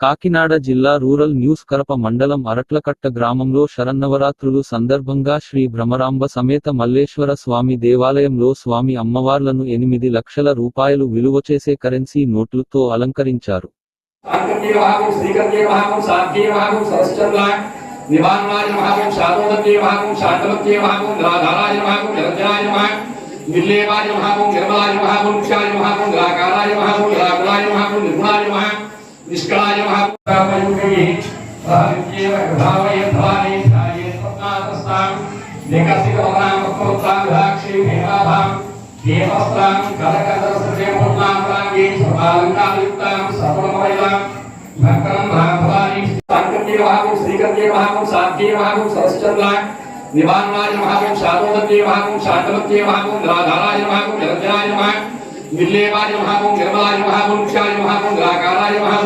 కాకినాడ జిల్లా rural news Karapa మండలం అరట్లకట్ట గ్రామంలో శరన్నవరాత్రులు సందర్భంగా శ్రీ భ్రమరాంబ సమేత మల్లేశ్వర స్వామి దేవాలయంలో స్వామి అమ్మవార్లను ఎనిమిది లక్షల రూపాయలు విలువ చేసే కరెన్సీ నోట్లతో అలంకరించారు. నిర్లేవాయ మహాభం నిర్మలాయ మహాభం ముఖ్యాయ మహాభం నిరాకారాయ మహాభం నిరాకులాయ మహాభం निष्कायमहाप्रयुक्तैः सहवित्येव विभावयध्वाने ध्याये स्वप्नातस्तां निकसितवनामत्मोत्ताभिधाक्षीभेदाभां देवस्तां कलकदर्शनपूर्णाङ्गाङ्गे सर्वालङ्कारयुक्तां सर्वमवैलां भक्तं महाभवानी साङ्कत्ये महागुं श्रीकत्ये महागुं साध्ये महागुं सरश्चन्द्रां निवारणाय महागुं शादोदत्ये महागुं शान्तवत्ये महागुं निराधाराय महागुं निरञ्जनाय महागुं निर्लेवाय महागुं निर्मलाय महागुं नित्याय महागुं निराकाराय महागुं